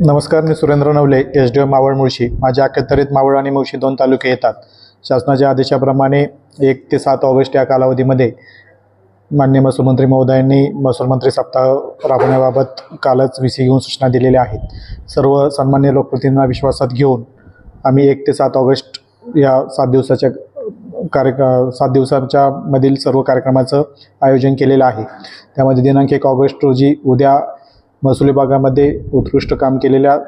नमस्कार मी Surendra Navale S D M Maval Mulshi. माझ्या अखत्यारीत मावळ आणि मुळशी दोन तालुके येतात. शासनाच्या आदेशाप्रमाणे एक ते सात ऑगस्ट या कालावधीमध्ये मान्य महसूल मंत्री महोदयांनी महसूल मंत्री सप्ताह राबवण्याबाबत कालच व्ही सी घेऊन सूचना दिलेल्या आहेत. सर्व सन्मान्य लोकप्रतिनिधींना विश्वासात घेऊन आम्ही एक ते सात ऑगस्ट या सात दिवसाच्या कार्य सात दिवसांच्या मधील सर्व कार्यक्रमाचं आयोजन केलेलं आहे. त्यामध्ये दिनांक एक ऑगस्ट रोजी उद्या महसूल विभागामध्ये उत्कृष्ट काम केलेल्या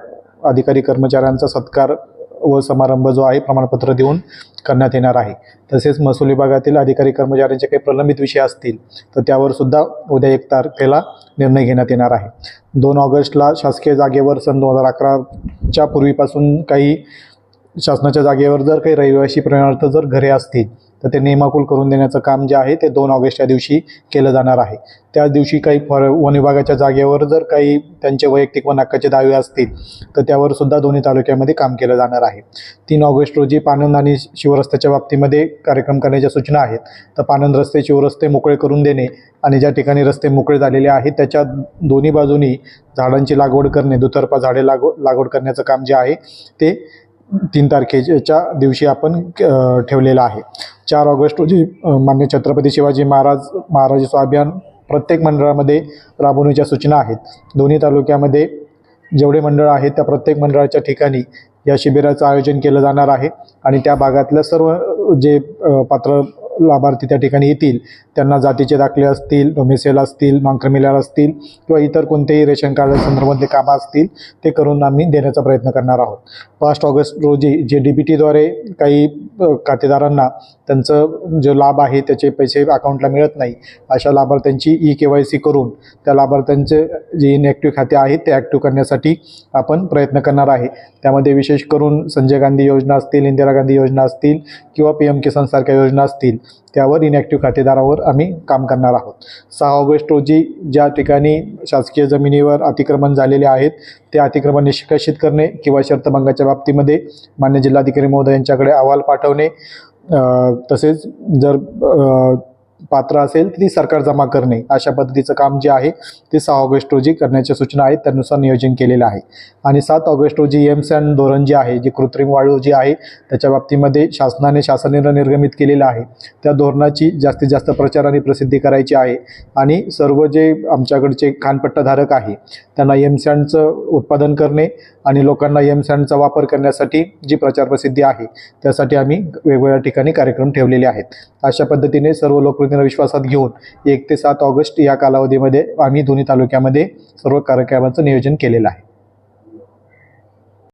अधिकारी कर्मचाऱ्यांचा सत्कार व समारंभ जो आहे प्रमाणपत्र देऊन करण्यात येणार आहे. तसेच महसूल विभागातील अधिकारी कर्मचाऱ्यांचे काही प्रलंबित विषय असतील तर त्यावर सुद्धा उद्या एक तारखेला निर्णय घेण्यात येणार आहे. दोन ऑगस्टला शासकीय जागेवर सन दोन हजार अकराच्या पूर्वीपासून काही शासनाच्या जागेवर जर काही रहिवासी प्रमाणार्थ जर घरे असतील तर ते नियमाकुल करून देण्याचं काम जे आहे ते दोन ऑगस्ट या दिवशी केलं जाणार आहे. त्या दिवशी काही फॉर वन विभागाच्या जागेवर जर काही त्यांचे वैयक्तिक वन हक्काचे दावे असतील तर त्यावर सुद्धा दोन्ही तालुक्यामध्ये काम केलं जाणार आहे. तीन ऑगस्ट रोजी पानंद आणि शिवरस्त्याच्या बाबतीमध्ये कार्यक्रम करण्याच्या सूचना आहेत. तर पानंद रस्ते शिवरस्ते मोकळे करून देणे आणि ज्या ठिकाणी रस्ते मोकळे झालेले आहेत त्याच्या दोन्ही बाजूनी झाडांची लागवड करणे दुतर्फा झाडे लागव लागवड करण्याचं काम जे आहे ते तीन तारखेच्या दिवशी आपण ठेवलेला आहे. चार ऑगस्ट रोजी मान्य छत्रपती शिवाजी महाराज महाराजाचं अभियान प्रत्येक मंडळामध्ये राबवण्याच्या सूचना आहेत. दोन्ही तालुक्यामध्ये जेवढे मंडळ आहेत त्या प्रत्येक मंडळाच्या ठिकाणी या शिबिराचं आयोजन केलं जाणार आहे. आणि त्या भागातल्या सर्व जे पात्र लाभार्थी त्या ठिकाणी येतील. त्यांना जातीचे दाखले असतील डोमिसेल असतील नॉन असतील किंवा इतर कोणतेही रेशन कार्ड संदर्भातले कामं असतील ते करून आम्ही देण्याचा प्रयत्न करणार आहोत. पाच ऑगस्ट रोजी जे डी बी टीद्वारे काही खातेदारांना त्यांचं जो लाभ आहे त्याचे पैसे अकाउंटला मिळत नाही अशा लाभार्थ्यांची ई के वाय सी करून त्या लाभार्थ्यांचे जे इनॲक्टिव्ह खाते आहेत ते ॲक्टिव्ह करण्यासाठी आपण प्रयत्न करणार आहे. त्यामध्ये विशेष करून संजय गांधी योजना असतील इंदिरा गांधी योजना असतील किंवा पी एम किसानसारख्या योजना असतील त्यावर इनॲक्टिव्ह खातेदारावर आम्ही काम करणार आहोत. सहा ऑगस्ट रोजी ज्या ठिकाणी शासकीय जमिनीवर अतिक्रमण झालेले आहेत ते अतिक्रमण निष्कासित करणे किंवा शर्तभंगाच्या बाबतीमध्ये मान्य जिल्हाधिकारी महोदयांच्याकडे अहवाल पाठवणे तसेच जर पात्र असेल ती सरकार जमा करणे. अशा पद्धतीचं काम जे आहे ते सहा ऑगस्ट रोजी करण्याच्या सूचना आहेत त्यानुसार नियोजन केलेलं आहे. आणि सात ऑगस्ट रोजी एम्स अँड धोरण जे आहे जी कृत्रिम वाळू जी आहे त्याच्या बाबतीमध्ये शासनाने शासन निर्गमित केलेलं आहे. त्या धोरणाची जास्तीत जास्त प्रचार आणि प्रसिद्धी करायची आहे. आणि सर्व जे आमच्याकडचे खानपट्टाधारक आहे त्यांना एम सँडचं उत्पादन करणे आणि लोकांना एम सँडचा वापर करण्यासाठी जी प्रचार प्रसिद्धी आहे त्यासाठी आम्ही वेगवेगळ्या ठिकाणी कार्यक्रम ठेवलेले आहेत. अशा पद्धतीने सर्व तालुक्यांना विश्वासात घेऊन एक ते सात ऑगस्ट या कालावधीमध्ये आम्ही दोन्ही तालुक्यामध्ये सर्व कार्यक्रमाचं नियोजन केलेलं आहे.